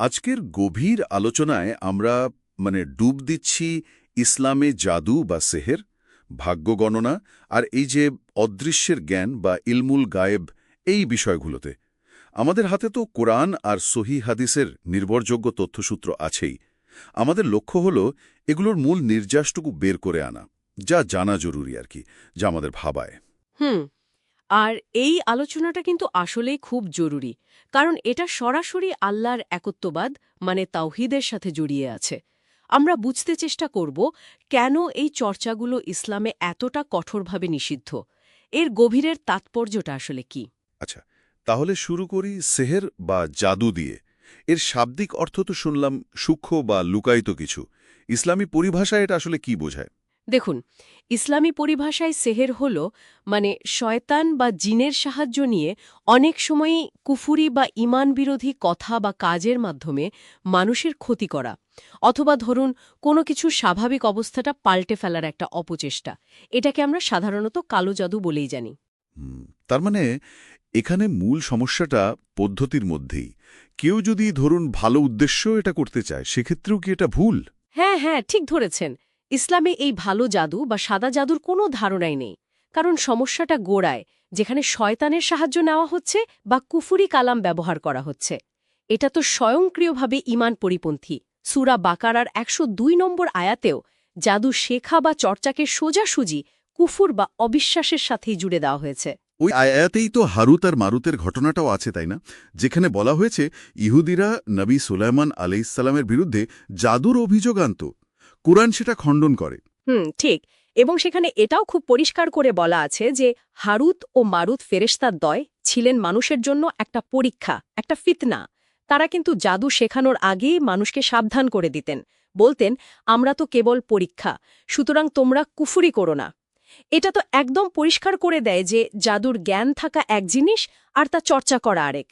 আজকের গভীর আলোচনায় আমরা মানে ডুব দিচ্ছি ইসলামে জাদু বা সেহের, ভাগ্য গণনা আর এই যে অদৃশ্যের জ্ঞান বা ইলমুল গায়েব এই বিষয়গুলোতে। আমাদের হাতে তো কোরআন আর সহি হাদিসের নির্ভরযোগ্য তথ্যসূত্র আছেই। আমাদের লক্ষ্য হল এগুলোর মূল নির্যাসটুকু বের করে আনা, যা জানা জরুরি আর কি, যা আমাদের ভাবায়। হুম। আর এই আলোচনাটা কিন্তু আসলেই খুব জরুরি, কারণ এটা সরাসরি আল্লাহর একত্ববাদ মানে তাওহিদের সাথে জড়িয়ে আছে। আমরা বুঝতে চেষ্টা করব, কেন এই চর্চাগুলো ইসলামে এতটা কঠোরভাবে নিষিদ্ধ? এর গভীরের তাৎপর্যটা আসলে কি? আচ্ছা তাহলে শুরু করি সেহের বা জাদু দিয়ে। এর শাব্দিক অর্থ তো শুনলাম সূক্ষ্ম বা লুকায়িত কিছু। ইসলামী পরিভাষায় এটা আসলে কি বোঝায়? দেখুন ইসলামী পরিভাষায় সেহের হল মানে শয়তান বা জিনের সাহায্য নিয়ে অনেক সময়ই কুফুরি বা ইমান বিরোধী কথা বা কাজের মাধ্যমে মানুষের ক্ষতি করা অথবা ধরুন কোনো কিছু স্বাভাবিক অবস্থাটা পাল্টে ফেলার একটা অপচেষ্টা। এটাকে আমরা সাধারণত কালো জাদু বলেই জানি। তার মানে এখানে মূল সমস্যাটা পদ্ধতির মধ্যেই। কেউ যদি ধরুন ভালো উদ্দেশ্য এটা করতে চায় সেক্ষেত্রেও কি এটা ভুল? হ্যাঁ হ্যাঁ ঠিক ধরেছেন। ইসলামে এই ভালো জাদু বা সাদা জাদুর কোনো ধারণাই নেই, কারণ সমস্যাটা গোড়ায়, যেখানে শয়তানের সাহায্য নেওয়া হচ্ছে বা কুফুরি কালাম ব্যবহার করা হচ্ছে। এটা তো স্বয়ংক্রিয়ভাবে ইমান পরিপন্থী সুরা বাকারার একশো দুই নম্বর আয়াতেও জাদু শেখা বা চর্চাকে সোজাসুজি কুফুর বা অবিশ্বাসের সাথেই জুড়ে দেওয়া হয়েছে। ওই আয়াতেই তো হারুত আর মারুতের ঘটনাটাও আছে, তাই না? যেখানে বলা হয়েছে, ইহুদিরা নবী সুলাইমান আলাইসাল্লামের বিরুদ্ধে জাদুর অভিযোগ আনত। কোরআন সেটা খণ্ডন করে। হুম, ঠিক। এবং সেখানে এটাও খুব পরিষ্কার করে বলা আছে যে হারুত ও মারুত ফেরেশতার দয় ছিলেন মানুষের জন্য একটা পরীক্ষা, একটা ফিতনা। তারা কিন্তু জাদু শেখানোর আগেই মানুষকে সাবধান করে দিতেন। বলতেন, আমরা তো কেবল পরীক্ষা, সুতরাং তোমরা কুফুরি করো না। এটা তো একদম পরিষ্কার করে দেয় যে জাদুর জ্ঞান থাকা এক জিনিস আর তা চর্চা করা আরেক।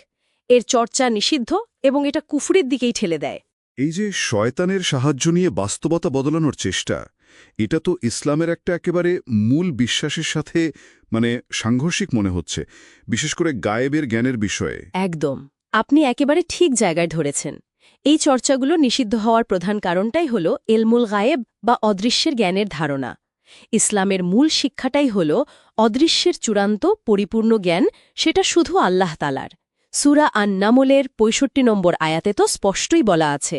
এর চর্চা নিষিদ্ধ এবং এটা কুফুরির দিকেই ঠেলে দেয়। এই যে শয়তানের সাহায্য নিয়ে বাস্তবতা বদলানোর চেষ্টা, এটা তো ইসলামের একটা একেবারে মূল বিশ্বাসের সাথে মানে সাংঘর্ষিক মনে হচ্ছে, বিশেষ করে গায়েবের জ্ঞানের বিষয়ে। একদম। আপনি একেবারে ঠিক জায়গায় ধরেছেন। এই চর্চাগুলো নিষিদ্ধ হওয়ার প্রধান কারণটাই হল এলমুল গায়েব বা অদৃশ্যের জ্ঞানের ধারণা। ইসলামের মূল শিক্ষাটাই হল অদৃশ্যের চূড়ান্ত, পরিপূর্ণ জ্ঞান, সেটা শুধু আল্লাহ তালার সুরা আন্নামলের পঁয়ষট্টি নম্বর আয়াতে তো স্পষ্টই বলা আছে।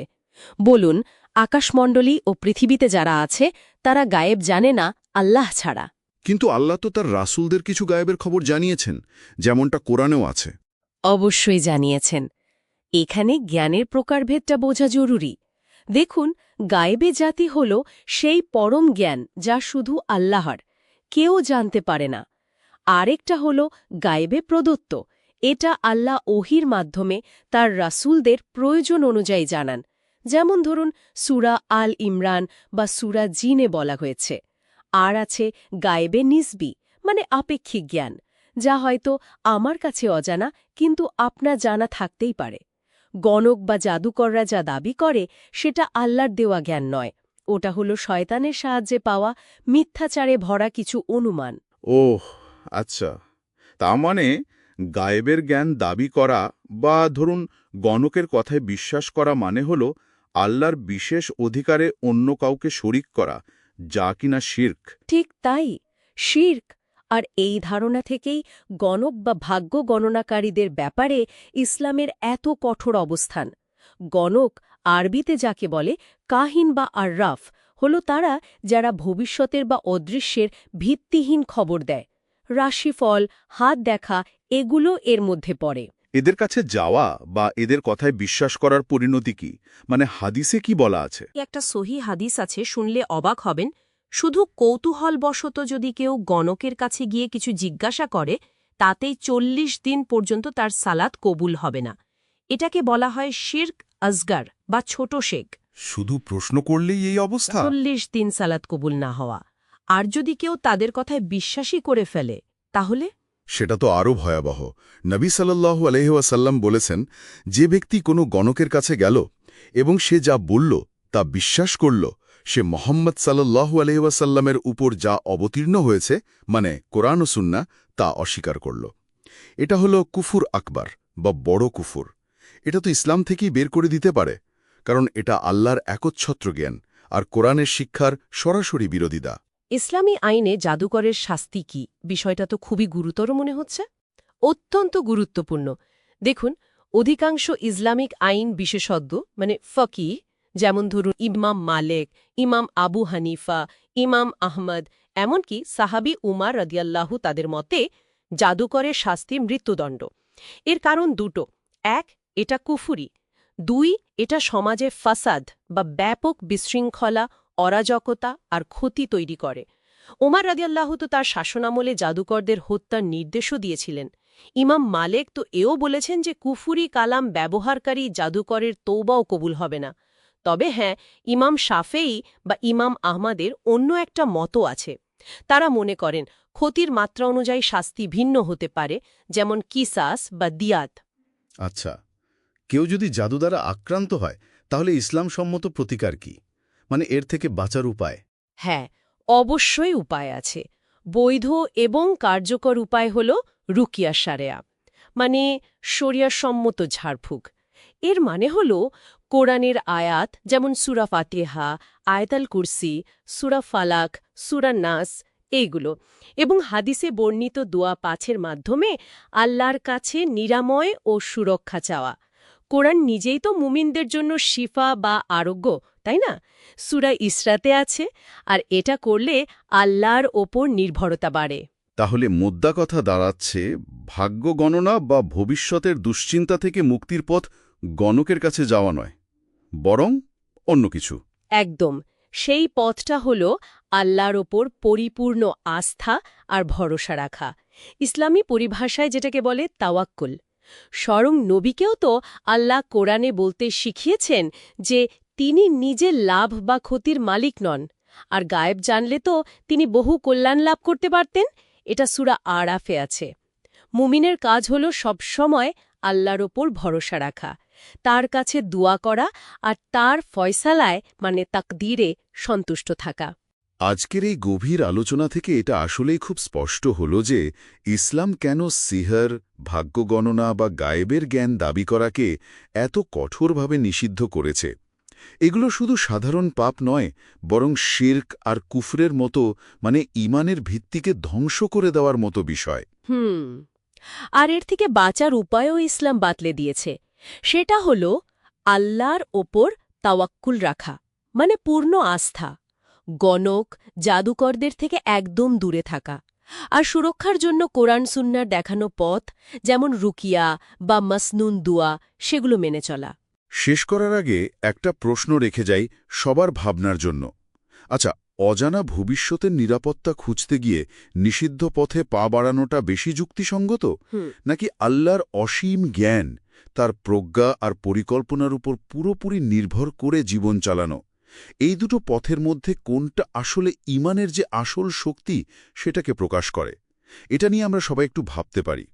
বলুন আকাশমণ্ডলী ও পৃথিবীতে যারা আছে তারা গায়েব জানে না আল্লাহ ছাড়া। কিন্তু আল্লাহ তো তার রাসূলদের কিছু গায়েবের খবর জানিয়েছেন যেমনটা কোরআনেও আছে। অবশ্যই জানিয়েছেন। এখানে জ্ঞানের প্রকারভেদটা বোঝা জরুরি। দেখুন গায়েবে জাতি হল সেই পরম জ্ঞান যা শুধু আল্লাহর কেউ জানতে পারে না। আরেকটা হল গায়েবে প্রদত্ত এটা আল্লাহ ওহির মাধ্যমে তার রাসূলদের প্রয়োজন অনুযায়ী জানান। যেমন ধরুন, সুরা আল ইমরান বা সুরা জিনে বলা হয়েছে। আর আছে গায়েবে নিসবি মানে আপেক্ষিক জ্ঞান, যা হয়তো আমার কাছে অজানা, কিন্তু আপনা জানা থাকতেই পারে। গণক বা জাদুকররা যা দাবি করে, সেটা আল্লাহর দেওয়া জ্ঞান নয়। ওটা হলো শয়তানের সাহায্যে পাওয়া মিথ্যাচারে ভরা কিছু অনুমান। ওহ আচ্ছা। তা মানে গায়েবের জ্ঞান দাবি করা বা ধরুন গণকের কথায় বিশ্বাস করা মানে হল আল্লাহর বিশেষ অধিকারে অন্য কাউকে শরিক করা, যা কিনা শির্ক। ঠিক তাই, শির্ক। আর এই ধারণা থেকেই গণক বা ভাগ্য গণনাকারীদের ব্যাপারে ইসলামের এত কঠোর অবস্থান। গণক আরবিতে যাকে বলে কাহিন বা আর্রাফ, হল তারা যারা ভবিষ্যতের বা অদৃশ্যের ভিত্তিহীন খবর দেয়। রাশিফল, হাত দেখা এগুলো এর মধ্যে পড়ে। এদের কাছে যাওয়া বা এদের কথায় বিশ্বাস করার পরিণতি কি? মানে হাদিসে কি বলা আছে? একটা সহি হাদিস আছে শুনলে অবাক হবেন। শুধু কৌতূহলবশত যদি কেউ গণকের কাছে গিয়ে কিছু জিজ্ঞাসা করে তাতেই চল্লিশ দিন পর্যন্ত তার সালাত কবুল হবে না। এটাকে বলা হয় শির্ক আজগার বা ছোট শেখ। শুধু প্রশ্ন করলেই এই অবস্থা? চল্লিশ দিন সালাত কবুল না হওয়া। আর যদি কেউ তাদের কথায় বিশ্বাসই করে ফেলে তাহলে? সেটা তো আরও ভয়াবহ। নবী সাল্লাল্লাহু আলহিহাসাল্লাম বলেছেন, যে ব্যক্তি কোনো গণকের কাছে গেল এবং সে যা বলল, তা বিশ্বাস করল, সে মোহাম্মদ সাল্লাল্লাহু আলহিহাসাল্লামের উপর যা অবতীর্ণ হয়েছে মানে কোরআন ও সুন্না তা অস্বীকার করল। এটা হল কুফুর আকবার, বা বড় কুফুর। এটা তো ইসলাম থেকেই বের করে দিতে পারে, কারণ এটা আল্লাহর একচ্ছত্র জ্ঞান, আর কোরআনের শিক্ষার সরাসরি বিরোধিতা। ইসলামী আইনে জাদুকরের শাস্তি কি? বিষয়টা তো খুবই গুরুতর মনে হচ্ছে। অত্যন্ত গুরুত্বপূর্ণ। দেখুন, অধিকাংশ ইসলামিক আইন বিশেষজ্ঞ মানে ফকি, যেমন ধরুন ইমাম মালেক, ইমাম আবু হানিফা, ইমাম আহমদ, এমনকি সাহাবি উমার রদিয়াল্লাহু তাদের মতে, জাদুকরের শাস্তি মৃত্যুদণ্ড। এর কারণ দুটো। এক, এটা কুফুরি। দুই, এটা সমাজে ফাসাদ বা ব্যাপক বিশৃঙ্খলা অরাজকতা আর ক্ষতি তৈরি করে। ওমার রাদিয়াল্লাহু তো তার শাসনামলে জাদুকরদের হত্যার নির্দেশও দিয়েছিলেন। ইমাম মালেক তো এও বলেছেন যে কুফুরি কালাম ব্যবহারকারী জাদুকরের তৌবাও কবুল হবে না। তবে হ্যাঁ ইমাম শাফেই বা ইমাম আহমাদের অন্য একটা মতো আছে। তারা মনে করেন, ক্ষতির মাত্রা অনুযায়ী শাস্তি ভিন্ন হতে পারে, যেমন কিসাস বা দিয়াত আচ্ছা কেউ যদি জাদু দ্বারা আক্রান্ত হয়, তাহলে ইসলাম সম্মত প্রতিকার কি? মানে এর থেকে বাঁচার উপায়? হ্যাঁ অবশ্যই উপায় আছে। বৈধ এবং কার্যকর উপায় হল রুকিয়া সারেয়া মানে শরিয়াসম্মত ঝাড়ফুঁক। এর মানে হল কোরআনের আয়াত, যেমন সুরা ফাতেহা, আয়তাল কুরসি, সুরা ফালাক, সুরা নাস, এইগুলো। এবং হাদিসে বর্ণিত দোয়া পাছের মাধ্যমে আল্লাহর কাছে নিরাময় ও সুরক্ষা চাওয়া। কোরআন নিজেই তো মুমিনদের জন্য শিফা বা আরোগ্য তাই না? সুরা ইসরাতে আছে আর এটা করলে আল্লাহর ওপর নির্ভরতা বাড়ে। তাহলে মোদ্দা কথা দাঁড়াচ্ছে ভাগ্য গণনা বা ভবিষ্যতের দুশ্চিন্তা থেকে মুক্তির পথ গণকের কাছে যাওয়া নয় বরং অন্য কিছু। একদম সেই পথটা হল আল্লাহর ওপর পরিপূর্ণ আস্থা আর ভরসা রাখা। ইসলামী পরিভাষায় যেটাকে বলে তাওয়াক্কুল। স্বয়ং নবীকেও তো আল্লাহ কোরআনে বলতে শিখিয়েছেন যে তিনি নিজে লাভ বা ক্ষতির মালিক নন। আর গায়েব জানলে তো তিনি বহু কল্যাণ লাভ করতে পারতেন, এটা সুরা আরাফে আছে। মুমিনের কাজ হল সবসময় আল্লাহর ওপর ভরসা রাখা, তার কাছে দোয়া করা আর তার ফয়সালায় মানে তাকদীরে সন্তুষ্ট থাকা। আজকের এই গভীর আলোচনা থেকে এটা আসলেই খুব স্পষ্ট হল যে ইসলাম কেন সিহর, ভাগ্য গণনা বা গায়েবের জ্ঞান দাবি করাকে এত কঠোরভাবে নিষিদ্ধ করেছে। এগুলো শুধু সাধারণ পাপ নয়, বরং শির্ক আর কুফরের মতো মানে ইমানের ভিত্তিকে ধ্বংস করে দেওয়ার মতো বিষয়। হুম, আর এর থেকে বাঁচার উপায়ও ইসলাম বাতলে দিয়েছে। সেটা হল আল্লাহর ওপর তাওয়াক্কুল রাখা মানে পূর্ণ আস্থা। গণক জাদুকরদের থেকে একদম দূরে থাকা। আর সুরক্ষার জন্য কোরআন সুন্নার দেখানো পথ যেমন রুকিয়া বা মাসনুন দুয়া সেগুলো মেনে চলা। শেষ করার আগে একটা প্রশ্ন রেখে যাই সবার ভাবনার জন্য। আচ্ছা অজানা ভবিষ্যতের নিরাপত্তা খুঁজতে গিয়ে নিষিদ্ধ পথে পা বাড়ানোটা বেশি যুক্তিসঙ্গত? নাকি আল্লাহর অসীম জ্ঞান তার প্রজ্ঞা আর পরিকল্পনার উপর পুরোপুরি নির্ভর করে জীবন চালানো? এই দুটো পথের মধ্যে কোনটা আসলে ইমানের যে আসল শক্তি সেটাকে প্রকাশ করে। এটা নিয়ে আমরা সবাই একটু ভাবতে পারি।